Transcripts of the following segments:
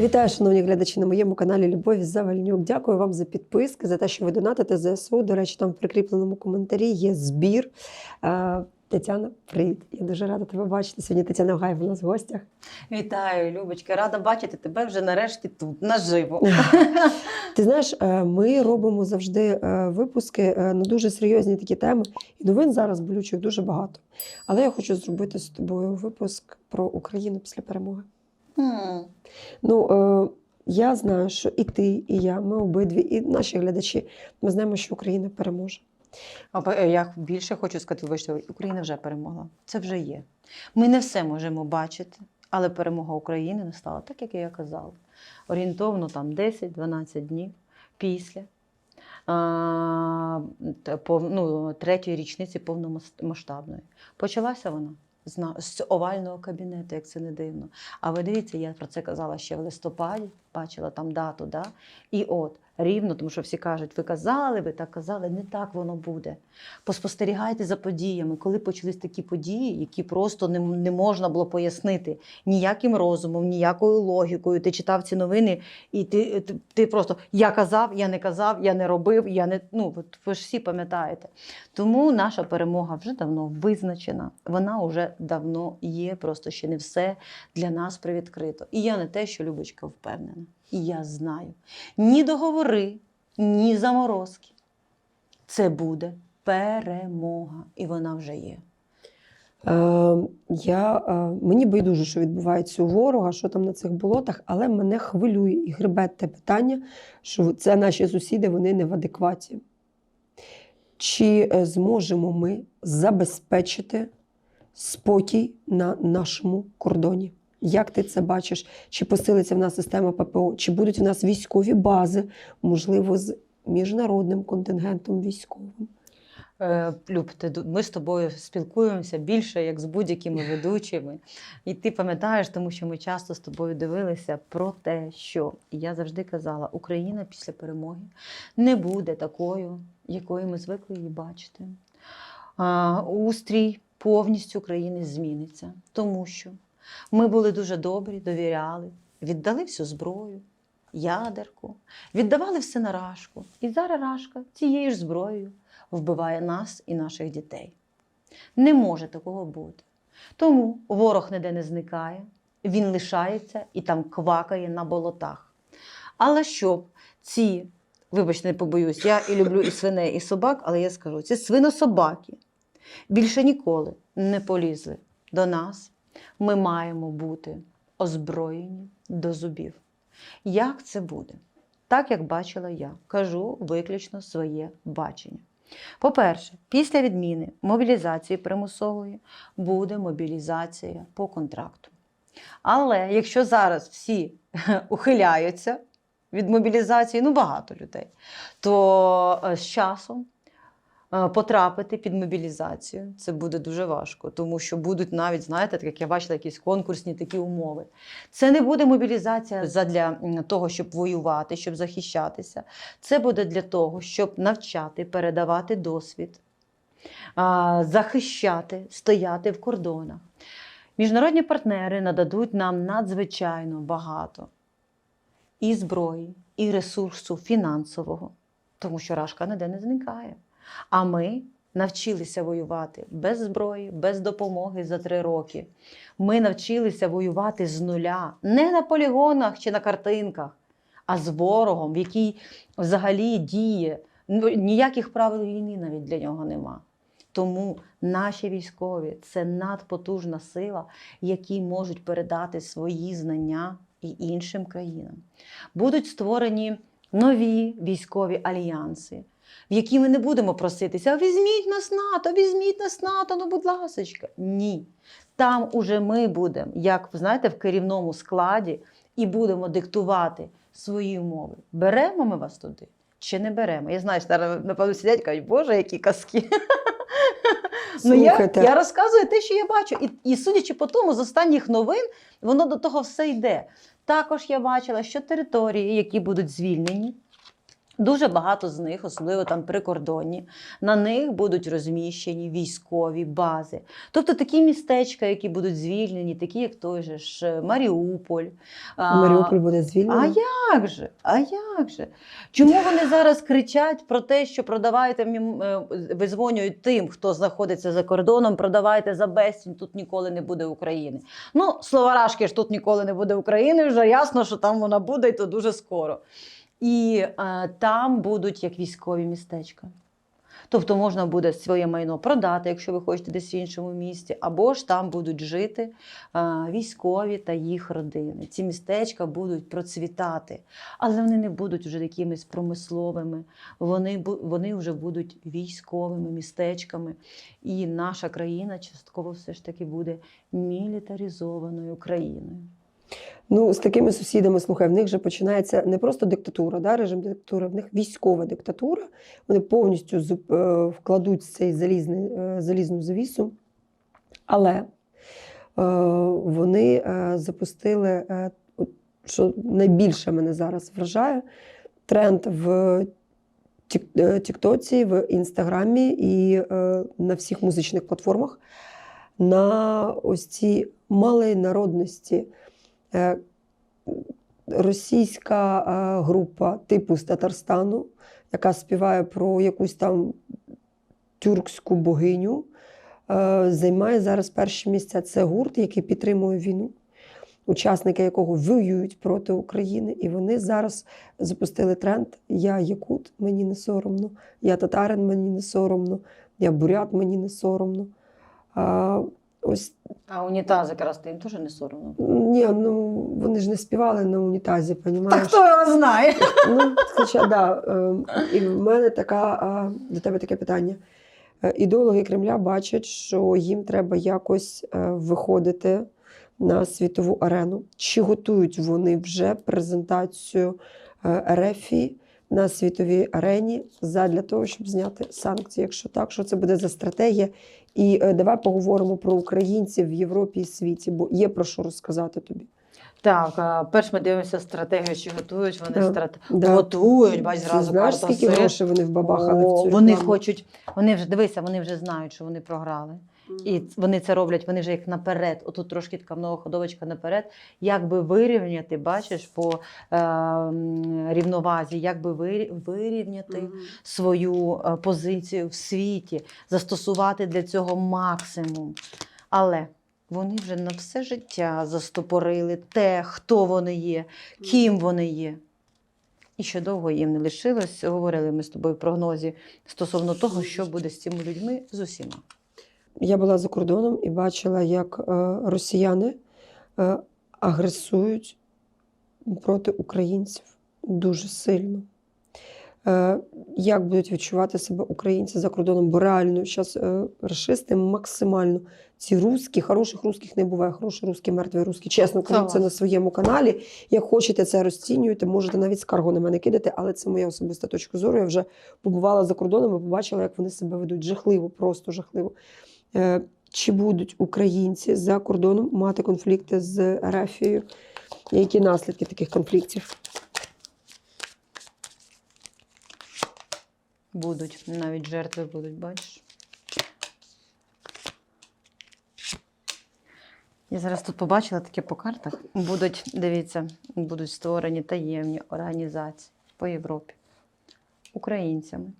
Вітаю, шановні глядачі на моєму каналі Любові Завальнюк. Дякую вам за підписки, за те, що ви донатите ЗСУ. До речі, там в прикріпленому коментарі є збір. Тетяна, привіт! Я дуже рада тебе бачити. Сьогодні Тетяна Гаєва у нас в гостях. Вітаю, Любочка, рада бачити тебе вже нарешті тут, наживо. Ти знаєш, е, ми робимо завжди е, випуски е, на дуже серйозні такі теми. І новин зараз болючих дуже багато. Але я хочу зробити з тобою випуск про Україну після перемоги. Ну, е, я знаю, що і ти, і я, ми обидві, і наші глядачі, ми знаємо, що Україна переможе. А е, я більше хочу сказати, вибачте, Україна вже перемогла. Це вже є. Ми не все можемо бачити, але перемога України настала, так як я казала. Орієнтовно там 10-12 днів після ну, третьої річниці повномасштабної. Почалася вона з овального кабінету, як це не дивно. А ви дивіться, я про це казала ще в листопаді, бачила там дату, да? і от рівно, тому що всі кажуть, ви казали, ви так казали, не так воно буде. Поспостерігайте за подіями, коли почались такі події, які просто не, не можна було пояснити ніяким розумом, ніякою логікою. Ти читав ці новини, і ти, ти, ти просто я казав, я не казав, я не робив, я не ну от ви ж всі пам'ятаєте. Тому наша перемога вже давно визначена. Вона вже давно є. Просто ще не все для нас привідкрито. І я не те, що Любочка впевнена. Я знаю. Ні договори, ні заморозки. Це буде перемога, і вона вже є. Е, я, е, мені байдуже, що відбувається у ворога, що там на цих болотах, але мене хвилює і гребе те питання, що це наші сусіди, вони не в адекваті. Чи е, зможемо ми забезпечити спокій на нашому кордоні? Як ти це бачиш? Чи посилиться в нас система ППО? Чи будуть в нас військові бази, можливо, з міжнародним контингентом військовим? Е, Люб, ти ми з тобою спілкуємося більше, як з будь-якими ведучими. І ти пам'ятаєш, тому що ми часто з тобою дивилися про те, що я завжди казала, Україна після перемоги не буде такою, якою ми звикли її бачити. А, устрій повністю країни зміниться, тому що ми були дуже добрі, довіряли, віддали всю зброю, ядерку, віддавали все на рашку. І зараз рашка цією ж зброєю вбиває нас і наших дітей. Не може такого бути. Тому ворог ніде не зникає, він лишається і там квакає на болотах. Але щоб ці, вибачте, не побоюсь, я і люблю і свиней, і собак, але я скажу, ці свинособаки більше ніколи не полізли до нас. Ми маємо бути озброєні до зубів. Як це буде? Так, як бачила я, кажу виключно своє бачення. По-перше, після відміни мобілізації примусової буде мобілізація по контракту. Але якщо зараз всі ухиляються від мобілізації, ну багато людей, то е, з часом потрапити під мобілізацію це буде дуже важко, тому що будуть навіть, знаєте, так як я бачила, якісь конкурсні такі умови. Це не буде мобілізація задля того, щоб воювати, щоб захищатися. Це буде для того, щоб навчати, передавати досвід, захищати, стояти в кордонах. Міжнародні партнери нададуть нам надзвичайно багато і зброї, і ресурсу фінансового, тому що рашка ніде не зникає. А ми навчилися воювати без зброї, без допомоги за три роки. Ми навчилися воювати з нуля, не на полігонах чи на картинках, а з ворогом, який взагалі діє. Ну, Ніяких правил війни навіть для нього нема. Тому наші військові це надпотужна сила, які можуть передати свої знання і іншим країнам. Будуть створені нові військові альянси, в які ми не будемо проситися: «А візьміть нас НАТО, візьміть нас НАТО, ну будь ласочка. Ні. Там уже ми будемо, як знаєте, в керівному складі, і будемо диктувати свої умови. Беремо ми вас туди чи не беремо? Я знаю, що зараз, напевно, сидять кажуть, Боже, які казки. Ну, я, я розказую те, що я бачу. І, і судячи по тому, з останніх новин, воно до того все йде. Також я бачила, що території, які будуть звільнені, Дуже багато з них, особливо там прикордонні, на них будуть розміщені військові бази. Тобто такі містечка, які будуть звільнені, такі як той же ж Маріуполь. Маріуполь буде звільнений. а як же? А як же? Чому вони зараз кричать про те, що продавайте е, визвонюють тим, хто знаходиться за кордоном, продавайте за безцінь, тут ніколи не буде України. Ну, словарашки ж тут ніколи не буде України, вже ясно, що там вона буде, і то дуже скоро. І е, там будуть як військові містечка. Тобто можна буде своє майно продати, якщо ви хочете десь в іншому місті, або ж там будуть жити е, військові та їх родини. Ці містечка будуть процвітати, але вони не будуть вже якимись промисловими, вони, вони вже будуть військовими містечками. І наша країна частково все ж таки буде мілітаризованою країною. Ну, з такими сусідами, слухай, в них же починається не просто диктатура, да, режим диктатури, в них військова диктатура. Вони повністю е, вкладуть цей залізний, е, залізну завісу. Але е, вони запустили, що найбільше мене зараз вражає, тренд в Тік- Тіктоці, в Інстаграмі і на всіх музичних платформах на ось ці малої народності. Е, Російська е, група типу з Татарстану, яка співає про якусь там тюркську богиню, е, займає зараз перші місця. Це гурт, який підтримує війну, учасники якого воюють проти України. І вони зараз запустили тренд: Я якут, мені не соромно, я татарин, мені не соромно, я бурят, мені не соромно. А, ось А унітази якраз їм теж не соромно. ні, ну вони ж не співали на унітазі, Та понімаєш? хто його знає? Ну, хоча да. е, І в мене така до тебе таке питання. Е, Ідеологи Кремля бачать, що їм треба якось е, виходити на світову арену. Чи готують вони вже презентацію е, на світовій арені задля того, щоб зняти санкції? Якщо так, що це буде за стратегія? І е, давай поговоримо про українців в Європі і світі, бо є про що розказати тобі. Так, перш ми дивимося стратегію, чи готують вони Да, страт... да. Готують, бач, зразу знаєш, скільки грошей вони вбабахали О, в цю Вони рекламу? хочуть, вони вже дивися, вони вже знають, що вони програли. І вони це роблять, вони вже як наперед. Отут трошки така многоходовочка наперед, як би вирівняти, бачиш, по е, рівновазі, як би вирі- вирівняти свою е, позицію в світі, застосувати для цього максимум. Але вони вже на все життя застопорили те, хто вони є, ким вони є. І ще довго їм не лишилось. Говорили ми з тобою в прогнозі стосовно того, що буде з цими людьми з усіма. Я була за кордоном і бачила, як е, росіяни е, агресують проти українців дуже сильно. Е, Як будуть відчувати себе українці за кордоном? Бо реально зараз расисти максимально ці русські, хороших русських не буває, хороші русські, мертві русські. Чесно кажу, це на своєму каналі. Як хочете це розцінюєте, можете навіть скаргу на мене кидати, але це моя особиста точка зору. Я вже побувала за кордоном і побачила, як вони себе ведуть. Жахливо, просто жахливо. Е, Чи будуть українці за кордоном мати конфлікти з Арафією? Які наслідки таких конфліктів? Будуть, навіть жертви будуть, бачиш. Я зараз тут побачила таке по картах. Будуть, дивіться, будуть створені таємні організації по Європі українцями.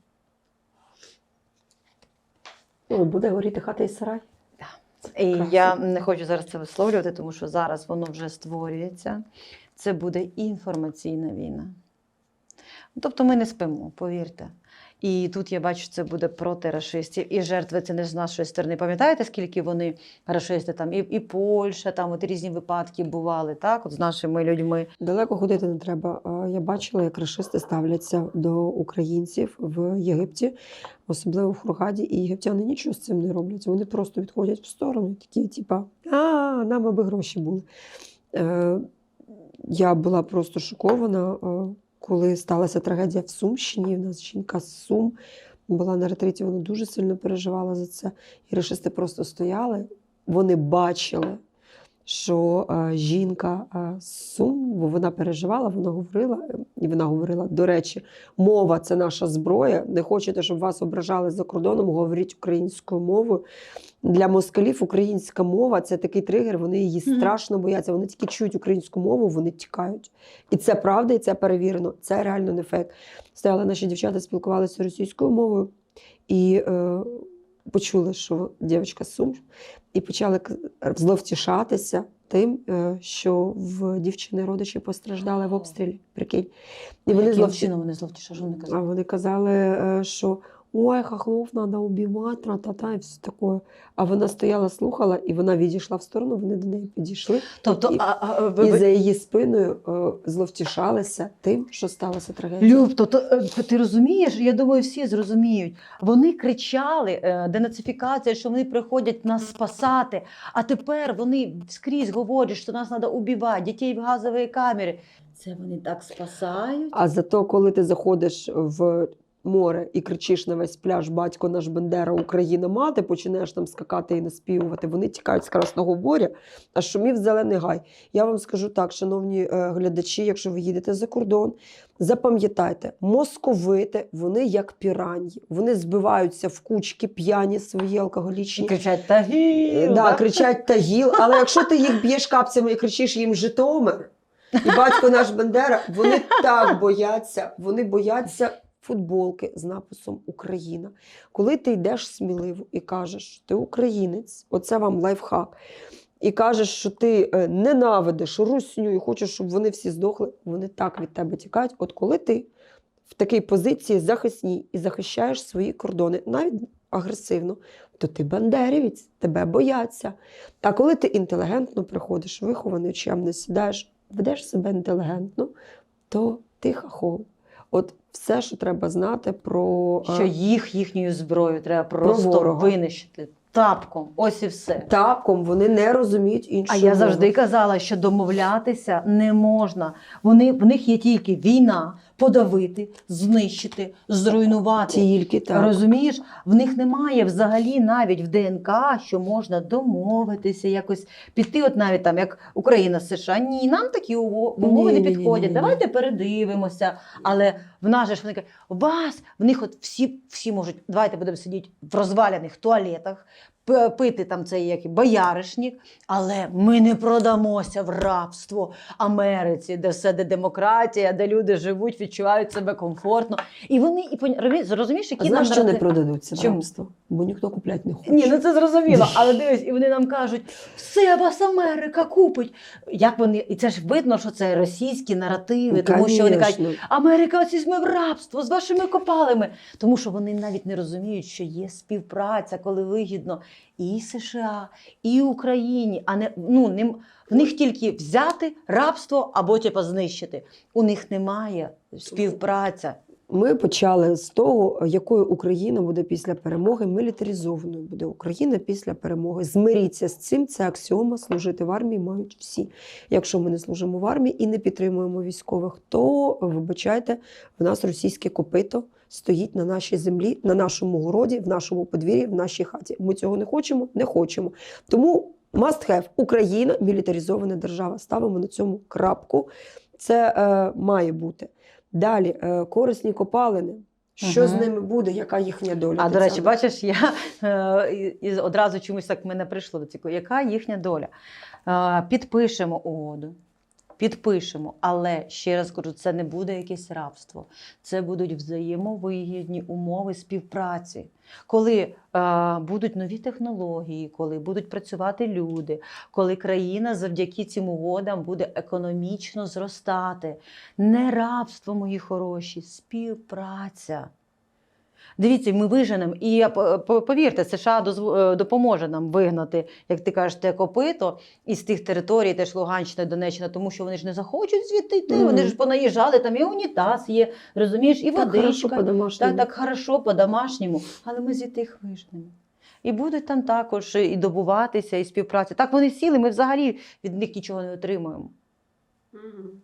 Ну, буде горіти хата і сарай. І я не хочу зараз це висловлювати, тому що зараз воно вже створюється. Це буде інформаційна війна. Тобто ми не спимо, повірте. І тут я бачу, це буде проти рашистів. І жертви це не з нашої сторони. Пам'ятаєте, скільки вони рашисти там, і, і Польща, там от різні випадки бували, так, от з нашими людьми. Далеко ходити не треба. Я бачила, як рашисти ставляться до українців в Єгипті, особливо в Хургаді, і єгиптяни нічого з цим не роблять. Вони просто відходять в сторону, такі, типа, а, нам аби гроші були. Е, Я була просто шокована, коли сталася трагедія в Сумщині. У нас жінка з Сум була на ретриті, вона дуже сильно переживала за це. І решисти просто стояли, вони бачили, що е, жінка е, Сум, бо вона переживала, вона говорила, е, і вона говорила: до речі, мова це наша зброя. Не хочете, щоб вас ображали за кордоном, говоріть українською мовою. Для москалів українська мова це такий тригер, вони її страшно бояться. Вони тільки чують українську мову, вони тікають. І це правда, і це перевірено. Це реально не фейк. Стояли наші дівчата, спілкувалися російською мовою і е, почули, що дівчинка з Сум, і почали зловтішатися тим, е, що в дівчини родичі постраждали в обстрілі. Прикинь. І вони Яким зловті... чином вони що вони А казали? вони казали, е, що ой, хохлов треба убивати, тра-та-та, і все таке. А вона стояла, слухала, і вона відійшла в сторону, вони до неї підійшли. Тобто, і- а, а, ви, І за її спиною е, зловтішалися тим, що сталася трагедія. Люб, то, то е, ти розумієш? Я думаю, всі зрозуміють. Вони кричали е, денацифікація, що вони приходять нас спасати. А тепер вони скрізь говорять, що нас треба убивати, дітей в газові камери. Це вони так спасають. А зато, коли ти заходиш в море і кричиш на весь пляж Батько наш Бендера, Україна мати, починаєш там скакати і наспівувати, вони тікають з Красного моря, а шумів зелений гай. Я вам скажу так, шановні е, глядачі, якщо ви їдете за кордон, запам'ятайте, московити, вони як піраньї, вони збиваються в кучки п'яні свої І алкоголічні. кричать Тагіл! Е, Да, кричать Тагіл, але якщо ти їх б'єш капцями і кричиш їм Житомир, і батько наш Бендера, вони так бояться, вони бояться футболки з написом Україна. Коли ти йдеш сміливо і кажеш, ти українець, оце вам лайфхак. І кажеш, що ти е, ненавидиш русню і хочеш, щоб вони всі здохли, вони так від тебе тікають. От коли ти в такій позиції захисній і захищаєш свої кордони, навіть агресивно, то ти бандерівець, тебе бояться. А коли ти інтелігентно приходиш, вихований, чемно сідаєш, ведеш себе інтелігентно, то ти хахол. От все, що треба знати про е, Що їх, їхньою зброєю треба просто ворога. винищити тапком. Ось і все. тапком, вони не розуміють іншого. А я завжди казала, що домовлятися не можна. Вони, в них є тільки війна, подавити, знищити, зруйнувати. тільки так. Розумієш, в них немає взагалі навіть в ДНК, що можна домовитися, якось піти, от навіть там як Україна США. Ні, нам такі умови не підходять. Давайте передивимося. Але в нас же ж вони кажуть, вас в них от всі, всі можуть, давайте будемо сидіти в розваляних туалетах, пити там цей як бояришнік, але ми не продамося в рабство Америці, де все де демократія, де люди живуть, відчувають себе комфортно. І вони і розумієш, А які знаєш, нам що не продадуться рабство? Бо ніхто купляти не хоче. ні, ну це зрозуміло, але дивись, і вони нам кажуть, все вас Америка купить. Як вони, і це ж видно, що це російські наративи, тому що вони кажуть, Америка, ось візьме в рабство з вашими копалами. Тому що вони навіть не розуміють, що є співпраця, коли вигідно і США, і Україні, а не ну не в них тільки взяти рабство або типу, знищити. У них немає співпраця. Ми почали з того, якою Україна буде після перемоги, мілітаризованою буде Україна після перемоги. Змиріться з цим, це аксіома. Служити в армії мають всі. Якщо ми не служимо в армії і не підтримуємо військових, то вибачайте, в нас російське копито стоїть на нашій землі, на нашому городі, в нашому подвір'ї, в нашій хаті. Ми цього не хочемо, не хочемо. Тому must have Україна мілітаризована держава. Ставимо на цьому крапку. Це е, має бути. Далі е, корисні копалини. Що з ними буде, яка їхня доля? А до речі, бачиш, я е, і одразу чомусь так мене прийшло до цього. Яка їхня доля? Е, підпишемо угоду. Підпишемо, але ще раз кажу, це не буде якесь рабство. Це будуть взаємовигідні умови співпраці. Коли е, будуть нові технології, коли будуть працювати люди, коли країна завдяки цим угодам буде економічно зростати. Не рабство, мої хороші, співпраця. Дивіться, ми виженемо, і повірте, США е, допоможе нам вигнати, як ти кажеш, те копито із тих територій, теж Луганщина, Донеччина, тому що вони ж не захочуть звідти йти. Мгм. Вони ж понаїжджали, там і унітаз є, розумієш, і Так хорошо водичка. Так, так хорошо по-домашньому, але ми звідти їх вижнемо. І будуть там також і добуватися, і співпраця. Так вони сіли, ми взагалі від них нічого не отримуємо.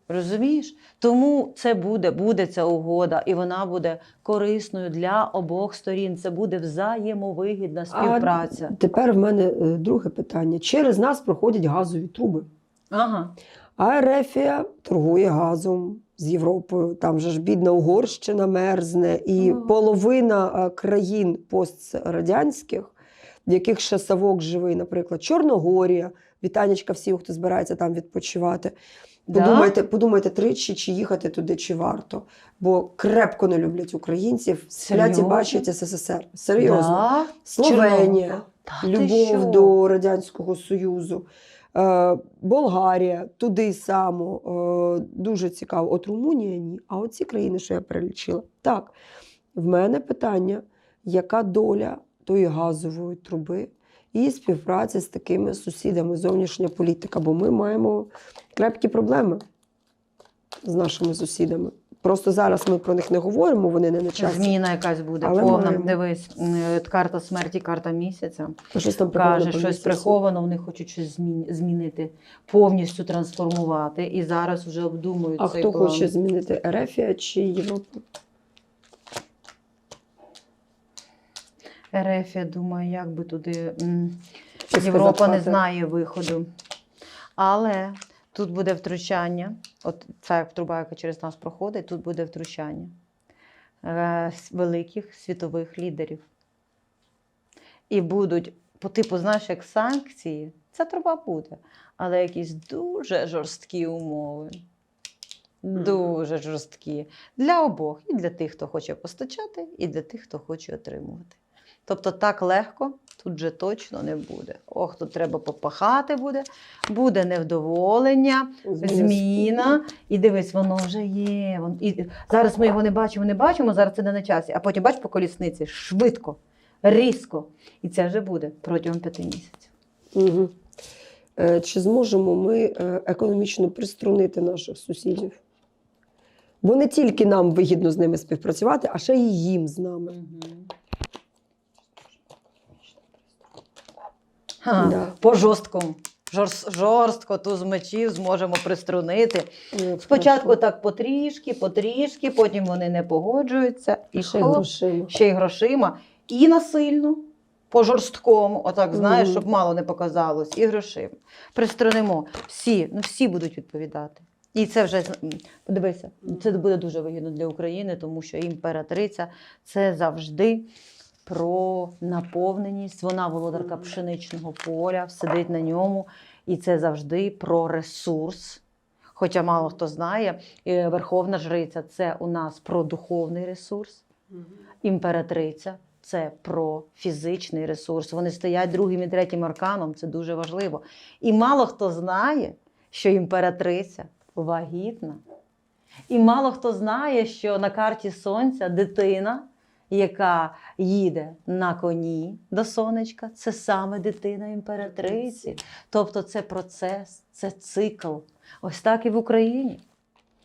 Розумієш? Тому це буде, буде ця угода, і вона буде корисною для обох сторін. Це буде взаємовигідна співпраця. Тепер в мене е, друге питання. Через нас проходять газові труби. Ага. А Ерефія торгує газом з Європою. Там же ж бідна Угорщина мерзне, і Ага. половина е, країн пострадянських, в яких ще Савок живий, наприклад, Чорногорія. Вітанечка всім, хто збирається там відпочивати. Да? Подумайте, подумайте тричі, чи їхати туди, чи варто. Бо крепко не люблять українців, сплять і бачать СССР. Серйозно. Да? Словенія, Та любов до Радянського Союзу, е, Болгарія, туди само. Е, дуже цікаво. От Румунія ні. А оці країни, що я перелічила. Так, в мене питання, яка доля тої газової труби і співпраці з такими сусідами, зовнішня політика, бо ми маємо крепкі проблеми з нашими сусідами. Просто зараз ми про них не говоримо, вони не на часі. Зміна якась буде Але повна. маємо. Дивись, карта смерті, карта місяця. Щось там приховано Каже, щось приховано, вони хочуть щось змінити, повністю трансформувати. І зараз вже обдумують А цей хто план. хоче змінити Ерефія чи Європу? РФ, я думаю, як би туди. Щось Європа не знає виходу. Але тут буде втручання. От ця труба, яка через нас проходить, тут буде втручання е, великих світових лідерів. І будуть, по типу, знаєш, як санкції, ця труба буде, але якісь дуже жорсткі умови. Дуже жорсткі. Для обох. І для тих, хто хоче постачати, і для тих, хто хоче отримувати. Тобто так легко тут же точно не буде. Ох, тут треба попахати буде, буде невдоволення, зміна. І дивись, воно вже є. Вон, і, зараз ми його не бачимо, не бачимо, зараз це не на часі. А потім бач по колісниці швидко, різко. І це вже буде протягом п'яти місяців. Угу. Чи зможемо ми е, економічно приструнити наших сусідів? Бо не тільки нам вигідно з ними співпрацювати, а ще й їм з нами. Ха, Да. По жорсткому. Жорстко ту з мечів зможемо приструнити. Е, Спочатку хорошо. так потрішки, потрішки, потім вони не погоджуються. І ще хоп, грошима. ще й грошима, і насильно, по жорсткому, отак, знаєш, Мгм. щоб мало не показалось, і грошима. Пристронимо. Всі, ну всі будуть відповідати. І це вже м, подивися, це буде дуже вигідно для України, тому що імператриця це завжди про наповненість. Вона володарка пшеничного поля, сидить на ньому, і це завжди про ресурс. Хоча мало хто знає, е, Верховна Жриця це у нас про духовний ресурс імператриця це про фізичний ресурс. Вони стоять другим і третім арканом, це дуже важливо. І мало хто знає, що імператриця вагітна. І мало хто знає, що на карті сонця дитина, яка їде на коні до сонечка, це саме дитина імператриці. Тобто це процес, це цикл. Ось так і в Україні.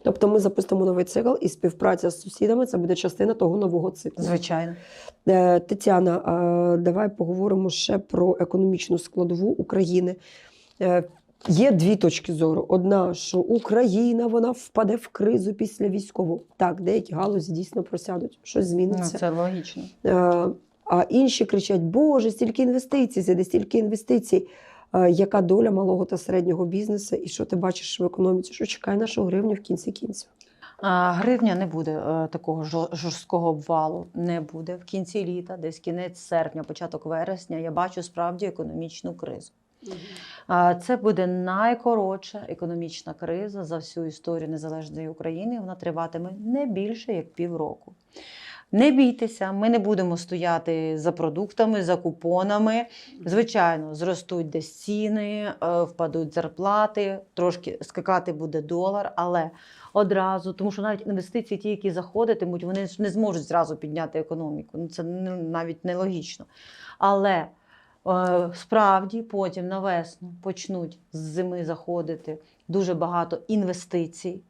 Тобто ми запустимо новий цикл, і співпраця з сусідами це буде частина того нового циклу. Звичайно. Е, Тетяна, е, давай поговоримо ще про економічну складову України. Є дві точки зору. Одна, що Україна вона впаде в кризу після військового. Так, деякі галузі дійсно просядуть, щось Ну, зміниться. це логічно. Е, А інші кричать: Боже, стільки інвестицій, зайде стільки інвестицій. Е, Яка доля малого та середнього бізнесу, і що ти бачиш в економіці? Що чекає нашу гривню в кінці кінців? А, Гривня не буде е, такого жо- жорсткого обвалу. Не буде в кінці літа, десь кінець серпня, початок вересня. Я бачу справді економічну кризу. Це буде найкоротша економічна криза за всю історію незалежної України. Вона триватиме не більше як півроку. Не бійтеся, ми не будемо стояти за продуктами, за купонами. Звичайно, зростуть десь ціни, е, впадуть зарплати, трошки скакати буде долар, але одразу, тому що навіть інвестиції, ті, які заходитимуть, вони не зможуть зразу підняти економіку. Ну, це навіть нелогічно. Але справді потім на весну почнуть з зими заходити дуже багато інвестицій.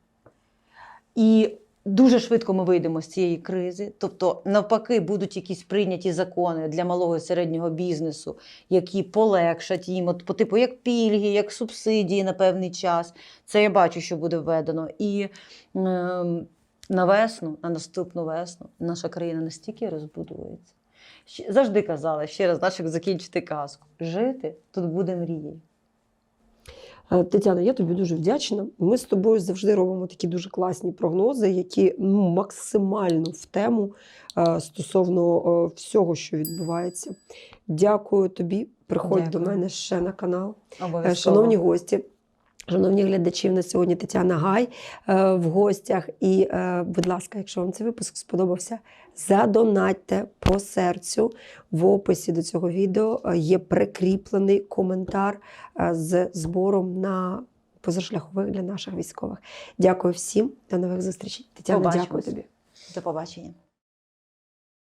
І Дуже швидко ми вийдемо з цієї кризи. Тобто, навпаки, будуть якісь прийняті закони для малого і середнього бізнесу, які полегшать їм, от, по типу як пільги, як субсидії на певний час. Це я бачу, що буде введено. І ем, на весну, на наступну весну, наша країна настільки розбудується. Завжди казала, ще раз, знаєш, як закінчити казку. Жити тут буде мрією. Е, Тетяна, я тобі дуже вдячна. Ми з тобою завжди робимо такі дуже класні прогнози, які ну, максимально в тему е, стосовно е, всього, що відбувається. Дякую тобі. Приходь до мене ще на канал. Обов'язково. Шановні гості, шановні глядачі, в нас сьогодні Тетяна Гай е, в гостях. І, е, будь ласка, якщо вам цей випуск сподобався, задонатьте по серцю. В описі до цього відео е, є прикріплений коментар з збором на позашляхових для наших військових. Дякую всім. До нових зустрічей. Тетяна, дякую тобі. До побачення.